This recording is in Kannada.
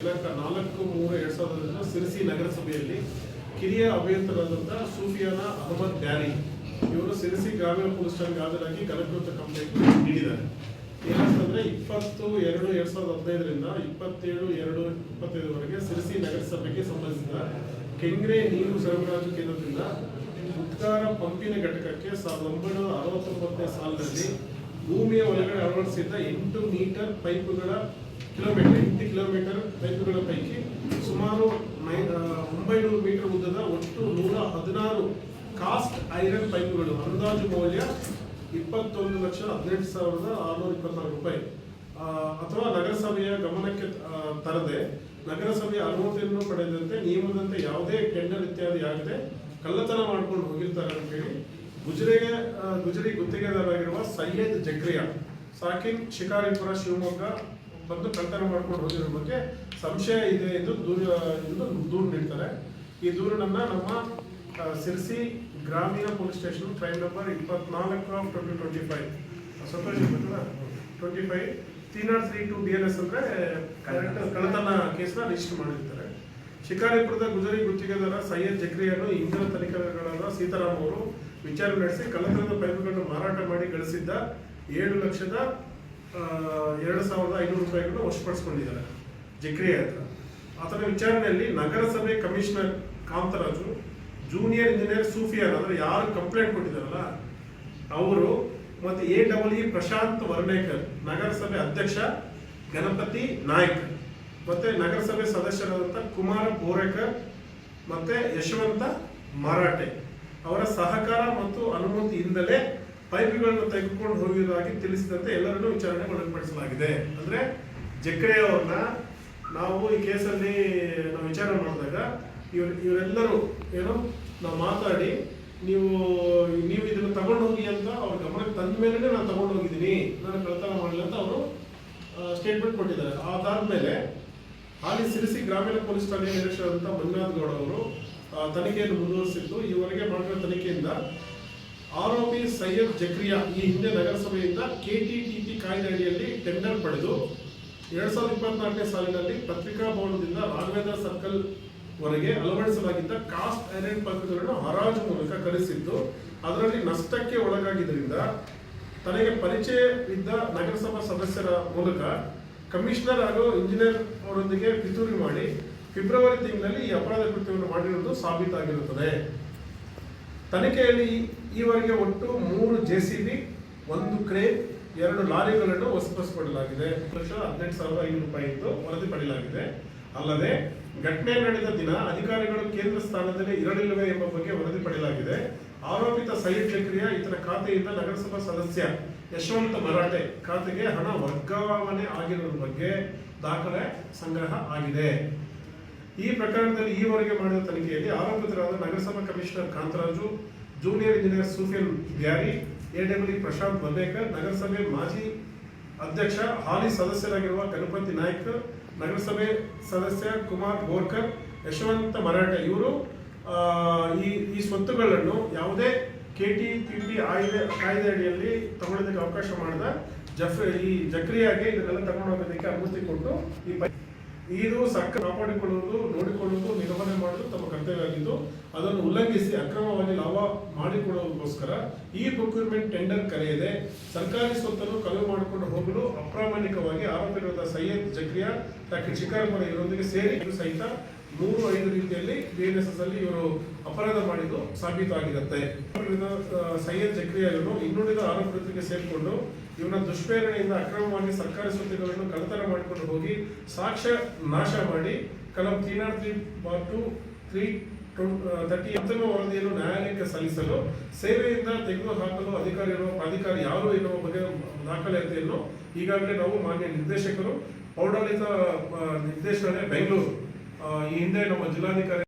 ದಿನಾಂಕ ನಾಲ್ಕು ಮೂರು ಎರಡ್ ಸಾವಿರದ ಸಿರಿಸಿ ನಗರಸಭೆಯಲ್ಲಿ ಕಿರಿಯ ಅಭಿಯಂತರಾದಂಥ ಸೂಫಿಯಾನ ಅಹಮದ್ ಡ್ಯಾರಿ ಇವರು ಸಿರಿಸಿ ಗ್ರಾಮೀಣ ಪೊಲೀಸ್ ಠಾಣೆಗೆ ಹಾಜರಾಗಿ ಗಲಭ್ಯತ ಕಂಪ್ಲೇಂಟ್ ನೀಡಿದ್ದಾರೆ. ಏನಂತಂದ್ರೆ ಇಪ್ಪತ್ತು ಎರಡು ಎರಡ್ ಸಾವಿರದ ಹದಿನೈದರಿಂದ ಇಪ್ಪತ್ತೇಳು ಎರಡು ಇಪ್ಪತ್ತೈದರವರೆಗೆ ಸಿರಿಸಿ ನಗರಸಭೆಗೆ ಸಂಬಂಧಿಸಿದ ಕೆಂಗ್ರೆ ನೀರು ಸರಬರಾಜು ಕೇಂದ್ರದಿಂದ ಉದ್ಗಾರ ಪಂಪಿನ ಘಟಕಕ್ಕೆ ಸಾವಿರದ ಒಂಬೈನೂರ ಅರವತ್ತೊಂಬತ್ತನೇ ಸಾಲಿನಲ್ಲಿ ಭೂಮಿಯ ಒಳಗಡೆ ಅಳವಡಿಸಿದ್ದ ಎಂಟು ಮೀಟರ್ ಪೈಪುಗಳ ಕಿಲೋಮೀಟರ್, ಎಂಟು ಕಿಲೋಮೀಟರ್ ಪೈಪುಗಳ ಪೈಕಿ ಸುಮಾರು ನೈ ಒಂಬೈನೂರು ಮೀಟರ್ ಉದ್ದದ ಒಟ್ಟು ನೂರ ಹದಿನಾರು ಕಾಸ್ಟ್ ಐರನ್ ಪೈಪ್ಗಳು ಅಂದಾಜು ಮೌಲ್ಯ ಇಪ್ಪತ್ತೊಂದು ಲಕ್ಷ ಹದಿನೆಂಟು ಸಾವಿರದ ಆರುನೂರ ಇಪ್ಪತ್ತಾರು ರೂಪಾಯಿ. ಅಥವಾ ನಗರಸಭೆಯ ಗಮನಕ್ಕೆ ತರದೆ ನಗರಸಭೆಯ ಅನುಮತಿಯನ್ನು ಪಡೆದಂತೆ ನಿಯಮದಂತೆ ಯಾವುದೇ ಟೆಂಡರ್ ಇತ್ಯಾದಿ ಆಗದೆ ಕಳ್ಳತನ ಮಾಡ್ಕೊಂಡು ಹೋಗಿರ್ತಾರೆ ಅಂತ ಹೇಳಿ ಗುಜರಿಗೆ ಗುಜರಿ ಗುತ್ತಿಗೆದಾರರಾಗಿರುವ ಸೈಯದ್ ಜಕ್ರಿಯಾ, ಸಾಕಿನ್, ಶಿಕಾರಿಪುರ, ಶಿವಮೊಗ್ಗ ಬಂದು ಕಳ್ತನ ಮಾಡ್ಕೊಂಡು ಹೋಗಿರೋ ಬಗ್ಗೆ ಸಂಶಯ ಇದೆ ಎಂದು ದೂರ, ಎಂದು ದೂರು ನೀಡ್ತಾರೆ. ಈ ದೂರನ್ನು ನಮ್ಮ ಸಿರ್ಸಿ ಗ್ರಾಮೀಣ ಪೊಲೀಸ್ ಸ್ಟೇಷನ್ ಕ್ರೈಮ್ ನಂಬರ್ ಇಪ್ಪತ್ನಾಲ್ಕು of twenty twenty five. Santosh twenty five. Three not three two D N S ಅಂದರೆ ಕರೆಕ್ಟ್ ಕಳ್ಳತನ ಕೇಸ್ನ ರಿಜಿಸ್ಟರ್ ಮಾಡಿರ್ತಾರೆ. ಶಿಕಾರಿಪುರದ ಗುಜರಿ ಗುತ್ತಿಗೆದಾರ ಸೈಯದ್ ಜಕ್ರಿಯನ್ನು ಇಂಧನ ತನಿಖೆಗಳಾದ ಸೀತಾರಾಮ್ ಅವರು ವಿಚಾರಣೆ ನಡೆಸಿ ಕಳ್ಳತನದ ಪೈಪುಗಳನ್ನು ಮಾರಾಟ ಮಾಡಿ ಗಳಿಸಿದ್ದ ಏಳು ಲಕ್ಷದ ಎರಡು ಸಾವಿರದ ಐನೂರು ರೂಪಾಯಿಗಳನ್ನು ವಶಪಡಿಸ್ಕೊಂಡಿದ್ದಾರೆ. ಜಕ್ರಿಯ ಹತ್ರ. ಆತನ ವಿಚಾರಣೆಯಲ್ಲಿ ನಗರಸಭೆ commissioner Kantharaju, junior engineer Sufiyan, ಅಂದ್ರೆ ಯಾರು ಕಂಪ್ಲೇಂಟ್ ಕೊಟ್ಟಿದ್ದಾರಲ್ಲ, ಅವರು ಮತ್ತೆ A double E Prashanth Varnekar ನಗರಸಭೆ ಅಧ್ಯಕ್ಷ ಗಣಪತಿ ನಾಯ್ಕ, ಮತ್ತೆ ನಗರಸಭೆ ಸದಸ್ಯರಾದಂಥ ಕುಮಾರ ಬೋರೇಕರ್ ಮತ್ತೆ ಯಶವಂತ ಮರಾಠೆ. ಅವರ ಸಹಕಾರ ಮತ್ತು ಅನುಮತಿಯಿಂದಲೇ ಪೈಪ್ಗಳನ್ನು ತೆಗೆದುಕೊಂಡು ಹೋಗಿರುವುದಾಗಿ ತಿಳಿಸಿದಂತೆ ಎಲ್ಲರನ್ನೂ ವಿಚಾರಣೆ ಒಳಪಡಿಸಲಾಗಿದೆ ಅಂದ್ರೆ ಜಕ್ರೆಯವರನ್ನ ನಾವು ಈ ಕೇಸಲ್ಲಿ ನಾವು ವಿಚಾರಣೆ ಮಾಡಿದಾಗ ಇವ್ರ, ಇವರೆಲ್ಲರೂ ಏನು, ನಾವು ಮಾತಾಡಿ ನೀವು ನೀವು ಇದನ್ನು ತಗೊಂಡು ಹೋಗಿ ಅಂತ ಅವ್ರ ಗಮನಕ್ಕೆ ತಂದ ಮೇಲೆ ನಾನು ತಗೊಂಡು ಹೋಗಿದ್ದೀನಿ ನಾನು ಕಳ್ತನ ಮಾಡಲಿಲ್ಲ ಅಂತ ಅವರು ಸ್ಟೇಟ್ಮೆಂಟ್ ಕೊಟ್ಟಿದ್ದಾರೆ. ಅದಾದ್ಮೇಲೆ ಹಾಲಿ ಸಿರಿಸಿ ಗ್ರಾಮೀಣ ಪೊಲೀಸ್ ಠಾಣೆಯ ನಿರೀಕ್ಷಕರಾದಂಥ ಮಂಜುನಾಥ್ ಗೌಡ ಅವರು ತನಿಖೆಯನ್ನು ಮುಂದುವರಿಸಿದ್ದು ಈವರೆಗೆ ಮಾಡಿರೋ ತನಿಖೆಯಿಂದ ಆರೋಪಿ ಸೈಯದ್ ಜಕ್ರಿಯಾ ಈ ಹಿಂದೆ ನಗರಸಭೆಯಿಂದ ಕೆಟಿಟಿಪಿ ಕಾಯ್ದೆ ಅಡಿಯಲ್ಲಿ ಟೆಂಡರ್ ಪಡೆದು ಎರಡ್ ಸಾವಿರದ ಇಪ್ಪತ್ನಾಲ್ಕನೇ ಸಾಲಿನಲ್ಲಿ ಪತ್ರಿಕಾ ಭವನದಿಂದ ರಾಘವೇಂದ್ರ ಸರ್ಕಲ್ ವರೆಗೆ ಅಳವಡಿಸಲಾಗಿದ್ದ ಕಾಸ್ಟ್ ಐರನ್ ಪಂಪುಗಳನ್ನು ಹರಾಜು ಮೂಲಕ ಕರೆಸಿದ್ದು, ಅದರಲ್ಲಿ ನಷ್ಟಕ್ಕೆ ಒಳಗಾಗಿದ್ದರಿಂದ ತನಗೆ ಪರಿಚಯವಿದ್ದ ನಗರಸಭಾ ಸದಸ್ಯರ ಮೂಲಕ ಕಮಿಷನರ್ ಹಾಗೂ ಇಂಜಿನಿಯರ್ ಅವರೊಂದಿಗೆ ಪಿತೂರಿ ಮಾಡಿ ಫೆಬ್ರವರಿ ತಿಂಗಳಲ್ಲಿ ಈ ಅಪರಾಧ ಕೃತ್ಯವನ್ನು ಮಾಡಿರುವುದು ಸಾಬೀತಾಗಿರುತ್ತದೆ. ತನಿಖೆಯಲ್ಲಿ ಈವರೆಗೆ ಒಟ್ಟು ಮೂರು ಜೆಸಿಬಿ ಒಂದು ಕ್ರೇನ್, ಎರಡು ಲಾರಿಗಳನ್ನು ವಶಪಡಿಸಿಕೊಳ್ಳಲಾಗಿದೆ. ಲಕ್ಷ ಹದಿನೆಂಟು ಸಾವಿರದ ಐನೂರು ರೂಪಾಯಿ ಎಂದು ವರದಿ ಪಡೆಯಲಾಗಿದೆ. ಅಲ್ಲದೆ, ಘಟನೆ ನಡೆದ ದಿನ ಅಧಿಕಾರಿಗಳು ಕೇಂದ್ರ ಸ್ಥಾನದಲ್ಲಿ ಇರಲಿಲ್ಲವೆ ಎಂಬ ಬಗ್ಗೆ ವರದಿ ಪಡೆಯಲಾಗಿದೆ. ಆರೋಪಿತ ಸೈಯದ್ ಚಕ್ರಿಯ ಇತರ ಖಾತೆಯಿಂದ ನಗರಸಭಾ ಸದಸ್ಯ ಯಶವಂತ ಮರಾಠೆ ಖಾತೆಗೆ ಹಣ ವರ್ಗಾವಣೆ ಆಗಿರುವ ಬಗ್ಗೆ ದಾಖಲೆ ಸಂಗ್ರಹ ಆಗಿದೆ. ಈ ಪ್ರಕರಣದಲ್ಲಿ ಈವರೆಗೆ ಮಾಡಿದ ತನಿಖೆಯಲ್ಲಿ ಆರೋಪಿತರಾದ ನಗರಸಭಾ commissioner Kantharaju junior engineer Sufiyan Byari ಎಡಬ್ಲ್ಯೂ Prashanth Bandekar ನಗರಸಭೆ ಮಾಜಿ ಅಧ್ಯಕ್ಷ ಹಾಲಿ ಸದಸ್ಯರಾಗಿರುವ ಗಣಪತಿ ನಾಯ್ಕ ನಗರಸಭೆ ಸದಸ್ಯ ಕುಮಾರ್ ಬೋರ್ಕರ್ ಯಶವಂತ ಮರಾಠೆ ಇವರು ಈ ಈ ಸ್ವತ್ತುಗಳನ್ನು ಯಾವುದೇ ಕೆ ಟಿ ಪಿ ಪಿ ಆಯ್ದೆ, ಕಾಯ್ದೆ ಅಡಿಯಲ್ಲಿ ತಗೊಳ್ಳೋದಕ್ಕೆ ಅವಕಾಶ ಮಾಡಿದ ಜಫ್, ಈ ಜಕ್ರಿಯಾಗಿ ಇದನ್ನೆಲ್ಲ ತಗೊಂಡು ಹೋಗೋದಕ್ಕೆ ಅನುಮತಿ ಕೊಟ್ಟು ಈ ಇದು ಸರ್ಕಾರ ಕಾಪಾಡಿಕೊಳ್ಳುವುದು, ನೋಡಿಕೊಳ್ಳುವುದು, ನಿರ್ವಹಣೆ ಮಾಡುವುದು ತಮ್ಮ ಕರ್ತವ್ಯ ಆಗಿದ್ದು ಅದನ್ನು ಉಲ್ಲಂಘಿಸಿ ಅಕ್ರಮವಾಗಿ ಲಾಭ ಮಾಡಿಕೊಳ್ಳುವುದಕ್ಕೋಸ್ಕರ ಈ ಪ್ರೊಕ್ಯೂರ್ಮೆಂಟ್ ಟೆಂಡರ್ ಕರೆಯದೆ ಸರ್ಕಾರಿ ಸ್ವತ್ತನ್ನು ಕಳವು ಮಾಡಿಕೊಂಡು ಹೋಗಲು ಅಪ್ರಾಮಾಣಿಕವಾಗಿ ಆರೋಪಿಗಳಾದ ಸೈಯದ್ ಜಕ್ರಿಯಾ ಡಾಕ್ಟರ್ ಶಿಕಾರಪುರ ಇವರೊಂದಿಗೆ ಸೇರಿ ಸಹಿತ ಮೂರು ಐದು ರೀತಿಯಲ್ಲಿ ಬಿಎನ್ಎಸ್ಎಸ್ ಅಲ್ಲಿ ಇವರು ಅಪರಾಧ ಮಾಡಿದ್ದು ಸಾಬೀತಾಗಿರುತ್ತೆ. ಸೈಯದ್ ಜಕ್ರಿಯಾ ಇನ್ನುಳಿದ ವೃತ್ತಿಗೆ ಸೇರಿಕೊಂಡು ಇವನ ದುಷ್ಪ್ರೇರಣೆಯಿಂದ ಅಕ್ರಮವಾಗಿ ಸರ್ಕಾರಿ ಸ್ವತ್ತುಗಳನ್ನು ಕಳ್ಳತನ ಮಾಡಿಕೊಂಡು ಹೋಗಿ ಸಾಕ್ಷ್ಯ ನಾಶ ಮಾಡಿ ಕಲಂ three not three bar two three thirty ಅಂತಿಮ ವರದಿಯನ್ನು ನ್ಯಾಯಾಲಯಕ್ಕೆ ಸಲ್ಲಿಸಲು ಸೇವೆಯಿಂದ ತೆಗೆದುಹಾಕಲು ಅಧಿಕಾರಿ ಅಧಿಕಾರಿ ಯಾರು ಎನ್ನುವ ಬಗ್ಗೆ ದಾಖಲಾತಿಯನ್ನು ಈಗಾಗಲೇ ನಾವು ಮಾನ್ಯ ನಿರ್ದೇಶಕರು, ಪೌರಾಡಳಿತ ನಿರ್ದೇಶನಾಲಯ ಬೆಂಗಳೂರು. ಆ, ಈ ಹಿಂದೆ ನಮ್ಮ ಜಿಲ್ಲಾಧಿಕಾರಿ